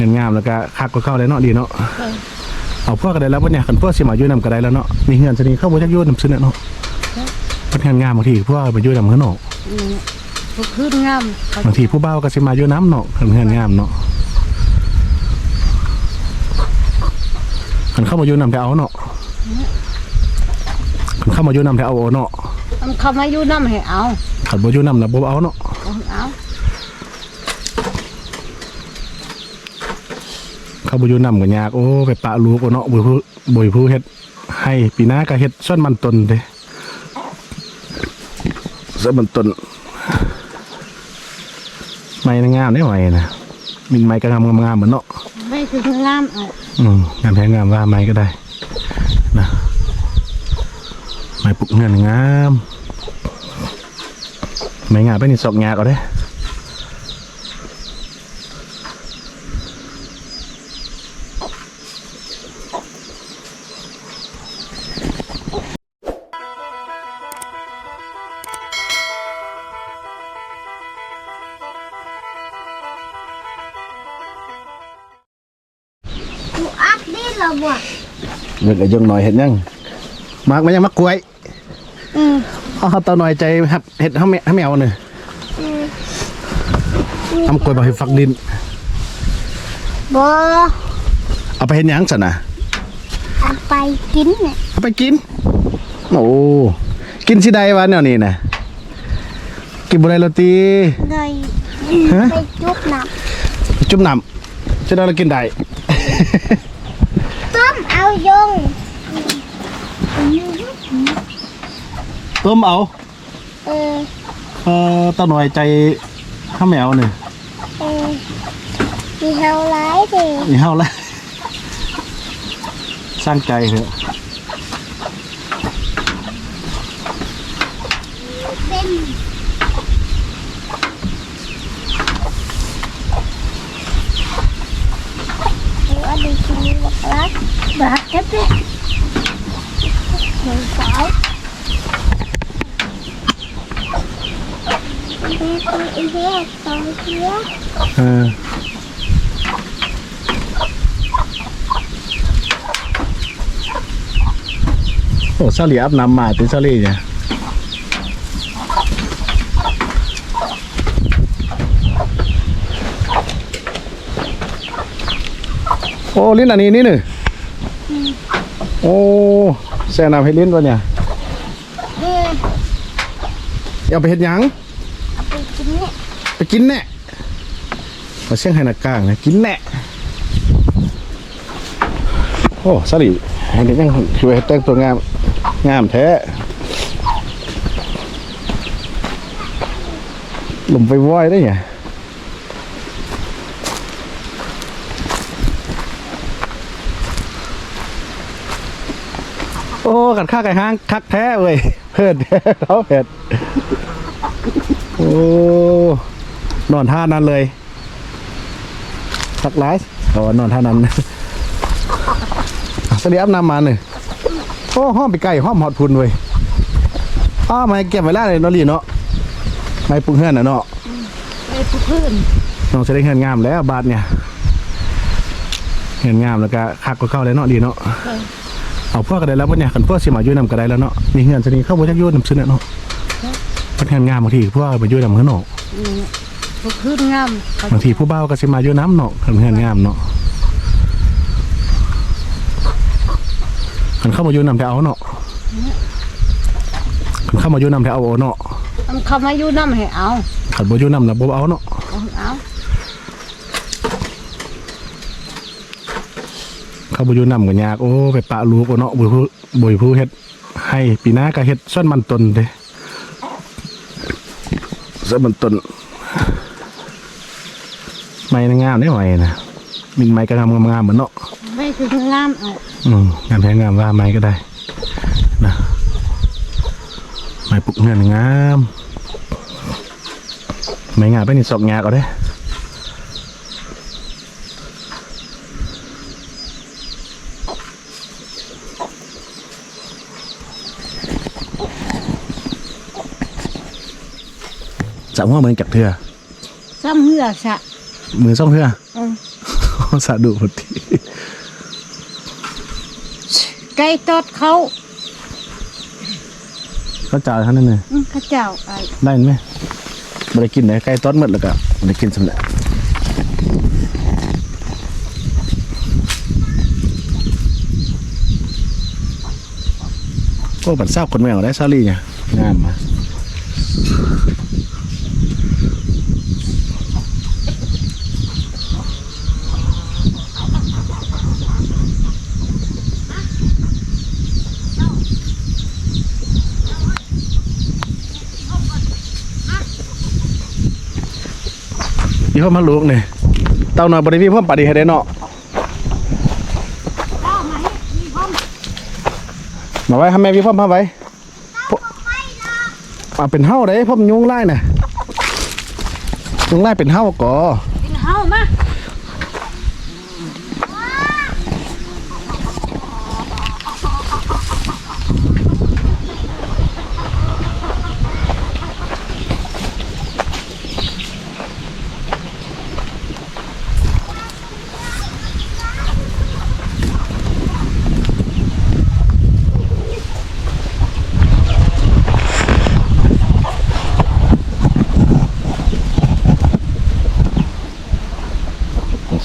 เงินงามแล้วก็คักก็เข้าได้เนาะดีเนาะเออเอาพวกก็ได้แล้วปะเนี่ยคันพวกสิมาอยู่นำก็ได้แล้วเนาะมีเงินสนิทเข้าบ่จักอยู่นำซื้อเนาะเพิ่นเงินงามบางทีพวกมาอยู่นำเฮือนเนาะอืมผู้ขึ้นงามเขาบางทีผู้เบาก็สิมาอยู่น้ำเนาะคันเงินงามเนาะคันเข้ามาอยู่นำแต่เอาเนาะคันเข้ามาอยู่นำแต่เอาเอาเนาะมันเขามาอยู่น้ำให้เอาคันบ่อยู่นำน่ะบ่เอาเนาะเอา เอาเข้าบ่อยู่นำก็ยากโอ้ไปปะลูกเอาเนาะบ่ผู้บ่ผู้เฮ็ดให้ปีหน้าก็เฮ็ดส่วนมันตนเด้ส่วนมันตนไม้งามได้ไหวนะมีไม้ก็งามงามๆเหมือนเนาะไม่คืองามเอาอืมงามแท้งามว่าไม้ก็ได้นะไม้ปลุกเงินงามไม้งามไปนี่สอกงาก็ได้ เงินก็ยังหน่อยเห็นยังมากมันยังมักกล้วยอืมอ๋อตาหน่อยใจครับเห็ดห้าแมห้าแมวเนี่ยอืมทำกล้วยบาให้ฟักดินบ่เอาไปเห็นยังสันนะเอาไปกินเนี่ยเอาไปกินโอ้กินสิได้วะแนวนี้นะกินบุไรโรตีเลยฮะไปจุบน้จุ่มน้ำจะได้เรากินได้ำต้มเอา ยงต้มเอา เออ เอ่อตาหน่อยใจห้าแมวเนี่ยเออมีเฮาไลท์ดินี่เฮาละสร้างใจเถอะ เป็น ว่าดีชิลีบักรักบักกันดิหนึ่งสาวอีเด็กอีเด็กสองเทีย เออ โอ้ซาลีอาบน้ำมาติซาลีเนี่ยโอ้ลิ้นอันนี้นี่หนึ่งโอ้แซ่น้ำให้ลิ้นวะเนี่ยเออเอาไปเห็ดหยังเอาไปกินเนี่ยไปกินแน่มาเชี่ยงให้นักกลางนะกินแน่โอ้สลีให้เด็กยังช่วยให้แต่งตัวงามงามแท้หลุมไปว่อยได้ไง โอ้กัดข้าไก่ห้างคักแท้เว้ยเพิดแท้เขาเผ็ดโอ้นอนท่านั้นเลยสักไลฟ์อ๋อนอนท่านั้นสลีอัพน้ำมาหนึ่งโอ้ห้อมไปไก่ห้อมหอดพุนเว้ยอ้าวไม่เก็บไว้แล้วเลยเนาะลีเนาะไม่ปรุงเฮือนน่ะเนาะไอ้ผู้ขึ้นน้องจะได้เฮือนงามแล้วบาทเนี่ยเฮือนงามแล้วก็คักก็เข้าเลยเนาะดีเนาะ เออเอาพวกก็ได้แล้วปะเนี่ยคันพวกสิมาอยู่นำก็ได้แล้วเนาะมีเฮือนสนิทเข้าบ่จักอยู่นำซื้อเนาะเพิ่นเฮือนงามบางทีพวกมาอยู่นำเฮือนเนาะอืมผู้ขึ้นงามเขาบางทีผู้เบาก็สิมาอยู่น้ำเนาะคันเฮือนงามเนาะคันเข้ามาอยู่นำแต่เอาเนาะคันเข้ามาอยู่นำแต่เอาเอาเนาะมันเขามาอยู่น้ำให้เอาคันบ่อยู่นำน่ะบ่เอาเนาะเอา เอาเข้าบ่อยู่นำก็ยากโอ้ไปปะลูกเอาเนาะบ่ผู้บ่ผู้เฮ็ดให้ปีหน้าก็เฮ็ดส่วนมันตนเด้ส่วนมันตนไม้งามได้ไหวนะมีไม้ก็งามงามๆเหมือนเนาะไม่คืองามเอาอืมงามแท้งามว่าไม้ก็ได้นะไม้ปลุกเงินงามไม้งามไปนี่สอกงาก็ได้ จับหัวเหมือนกับเถื่อซ้ำเหือสะมือส่องเถื่ออืมสะดุพอดีไก่ตอดเขาเขาจ่ายเท่านั้นเลย อืมเข้าเจ้าไอ้ได้ไหมไม่ได้กินไหนใกล้ต้นหมดแล้วก็ไม่ได้กินสำเร็จก็บัดเศร้าคนแมวได้ซาลี่เนี่ยงามมา ยี่อมาลูกเนี่ยเต้าหน่อยบริวีเพิ่มปฏิให้ได้เนาะมาไว้ทำแม่พี่พ่อมมาไว้มาเป็นเฮ้าได้พ่อมยุงไล่น่ะยุงไล่เป็นเฮ้าก่อเป็นเฮามา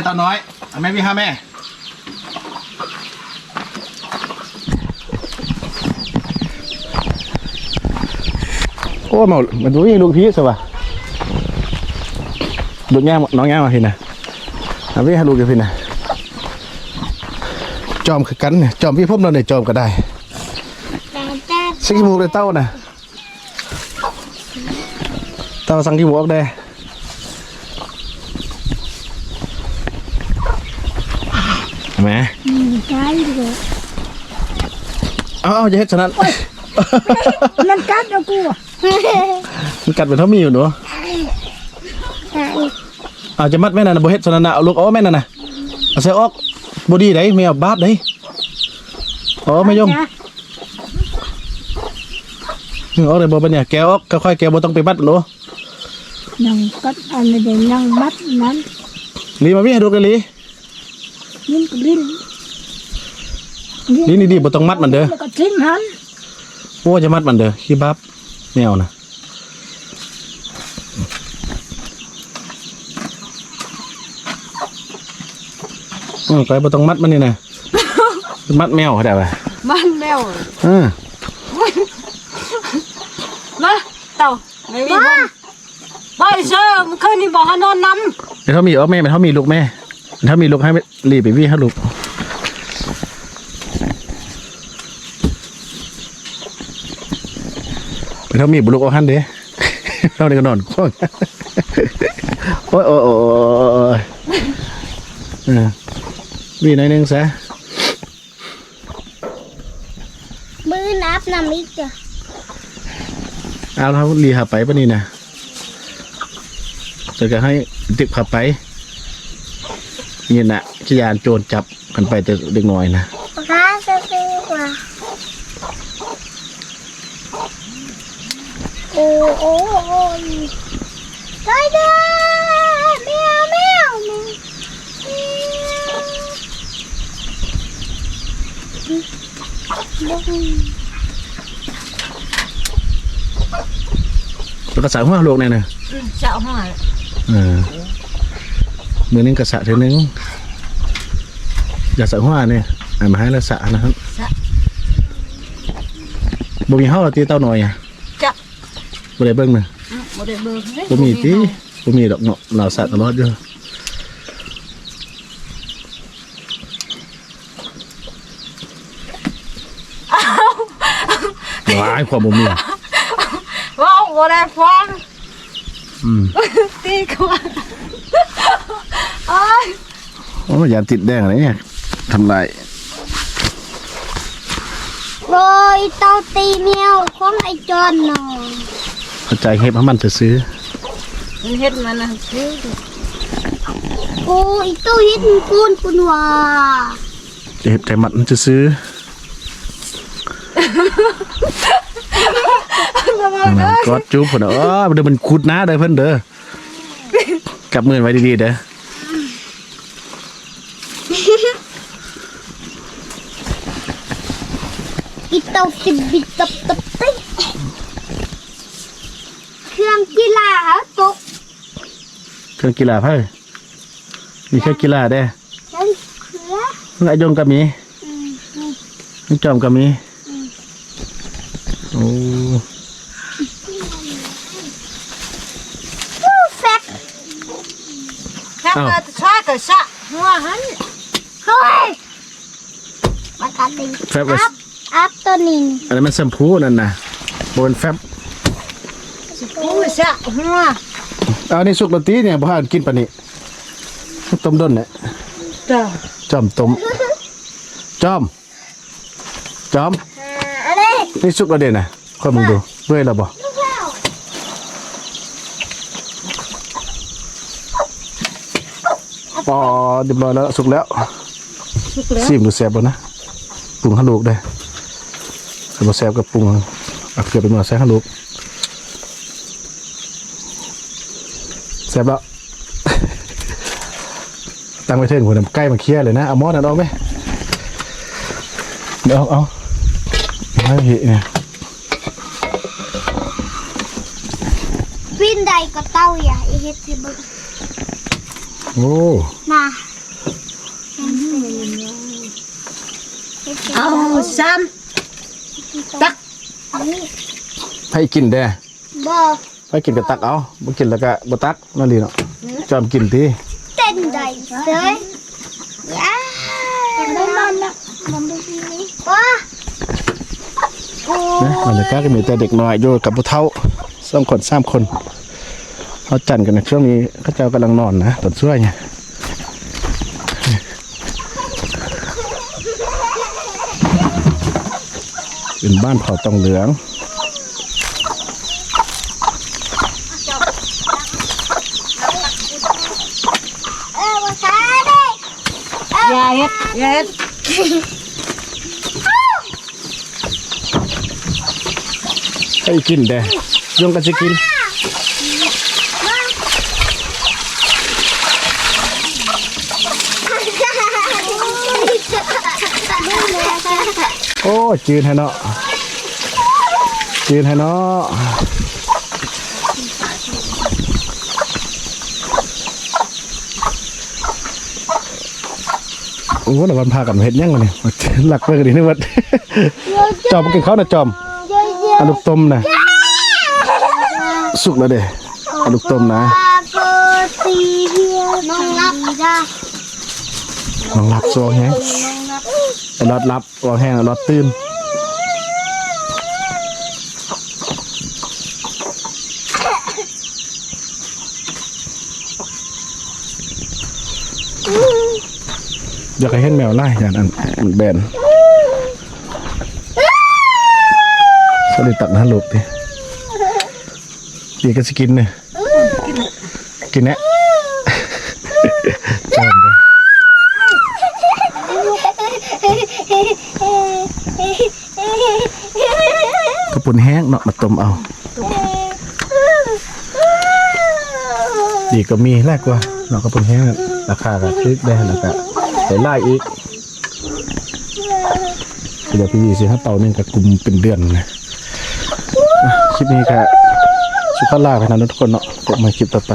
ม่ดีน่ะแม่เต้าน้อยเอาแม่พี่ห้าแม่โอ้มามันดูยี่ลูกพี่สิวะลูกแง่น้องแง่มาพี่นะเอาพี่ให้ลูกเดี๋ยวพี่นะจอมคือกันเนี่ยจอมพี่พุ่มเราเนี่ยจอมก็ได้แต่แต่สักกี่โมงเลยเต้านะเต้าสังกี่โมงได้เห็น ไหมใช่เลยเอาเอาจะเฮ็ดฉะนั้นมันกัดเอากูมันกัดเป็นเท่ามีอยู่หนูใช่อาจจะมัดแม่นั่นนะบ่เฮ็ดฉะนั้นนะเอาลูกเอาแม่นั่นนะเอาใส่ออกบ่ดีได้ไม่เอาบาปได้อ๋อไม่ยมนึกออกเลยบ่เป็นเนี่ยแกะออกค่อยๆแกะบ่ต้องไปมัดหนูนั่งกัดอันนี้นั่งมัดนั้นลีมาพี่ให้ดูกันลี ลิ้นกับลิ้นลีนี่ดีบ่ต้องมัดมันเด้อแล้วก็ทิ้งหันโอ้จะมัดมันเด้อขี้บับแนวนะอืมไปบ่ต้องมัดมันนี่นะมัดแมวเขาได้ป่ะมันแมวเออมาเต่าไม่มีบ่บ่เชื่อมันคืนนี้บ่ให้นอนนำเดี๋ยวเขามีเอาแม่มันเขามีลูกแม่ ถ้ามีลูกให้รีบไปวี่ให้ลูกเดี๋ยวเขามีบุลูกเอาหันเด้เราเนี่ยก็นอนคว่ำโอ้ยโอ้ยโอ้ยโอ้ยโอ้ยเออวีหน่อยหนึงซะมือนับน้ำอีกจ้ะเอาแล้วรีหาไปปะนี่นะจะก็ให้ตึกขับไป นี่นะขยานโจรจับกันไปแต่เด็กน้อยนะปากกาจะซื้อว่าโอ้โอ้โอ้ยได้เด้อแมวแมวแมวแมวแล้วก็สาวหัวลูกเนี่ยนะเจ้าห้อยเออ มือนึงกระสะเท่านึงอย่าสะหัวเนี่ยเอามาให้แล้วสะนะครับบ่มีเฮาตีเต้าหน่อยอะจ้ะบ่ได้เบิ่งน่ะอืมบ่ได้เบิ่งเด้บ่มีติบ่มีดอกเนาะเราสะตลอดอยู่ว้ายความบ่มีว้าวบ่ได้ฟังอืมตีกว่าโอ้ย โอ้ยาติดแดงอะไรเนี่ยทำลายโรยเตาตีแมวของไอ้จอนหน่อยเข้าใจเฮ็ดให้มันจะซื้อมันเฮ็ดมันนะซื้อโอ้ยเต้าเฮ็ดปูนปูนว่าจะเฮ็ดใจมันจะซื้อนั่นกอดจุ๊บพุ่นน่ะเออเดี๋ยวมันขุดนะเด้อเพิ่นเด้อจับมือไว้ดีๆเด้อ อีเต้าสิบิดตับตับไปเครื่องกีฬาตกเครื่องกีฬาเพิ่นมีเครื่องกีฬาเด้อนั่นคือมึงอายงก็มีอืมนี่มึงจอมก็มีโอ้ฟูแฟบแค่เกิดชาก็ชะหัวหันเฮ้ยมากันดิแฟบว่า อัพอัพตัวนี้อันนั้นมันแชมพูนั่นน่ะบ่เป็นแฟบหัวชะหัวเอานี่สุกแล้วตีเนี่ยบ่หากินปานนี้ต้มด้นเนี่ยเด้อจอมต้มจอมจอมอะไรนี่สุกแล้วเด่นนะค่อยมึงดูเว้ยแล้วบ่อ๋อเรียบร้อยแล้วสุกแล้ว สุกแล้วซิมดูแซ่บบ่นะปรุงให้ลูกได้ ถ้าบ่แซ่บก็ปรุงเอาเกลือไปหน่อยใส่ให้ลูกแซ่บแล้วตั้งไว้เถิงหัวน้ำใกล้มาเคลียร์เลยนะเอาหม้อนั่นออกไหมเดี๋ยวเอาเอาเอาให้พี่เนี่ยวินใดก็เต้าอย่าไอ้เฮ็ดให้เบิ่งโอ้มาเฮ็ดให้เอาเบิ่งซ้ ตักนี่ให้กินได้บ่ให้กินก็ตักเอาบ่กินแล้วก็บ่ตักนั่นลีเนาะจอมกินทีเต้นใดเสยยาได้มันละมันดูดีนี่ว้าโอ้นะบรรยากาศก็มีแต่เด็กน้อยอยู่กับผู้เฒ่าสองคนสามคนเขาจันกันในช่วงนี้เขาเจ้ากำลังนอนนะตอนช่วยเนี่ย เป็นบ้านเผาตองเหลืองเออว่าซาเด้อย่าเฮ็ดอย่าเฮ็ดให้กินเด้ยงกันจะกินโอ้จืนให้เนาะ จืนให้เนาะโอ้แล้ววันพากันมาเฮ็ดยังวะเนี่ยหลักเบิ่งกันดินี่วัดจอมกินข้าวนะจอมเอาลูกต้มนะสุกแล้วเด้เอาลูกต้มนะโกตีเฮียน้องรับจ้าลองรับซวงแห้งเอารอดรับวางแห้งเอารอดตื่น อยากให้เห็นแมวไล่อย่างนั้นมันแบนสลิดตักนะลูกดิดีก็สิกินเนี่ยกินแนะจอมเลยกระปุนแห้งเนาะมาต้มเอา ดีก็มีแรกกว่าเนาะกระปุนแห้งราคาก็คือได้แล้วก็ ไปไล่อีกเดี๋ยวพี่สิฮะเตาเนึงกับกลุ่มเป็นเดือนนะคลิปนี้ก็สุภาพลาไปนะทุกคนเนาะพบมาคลิปต่อไป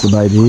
สบายดี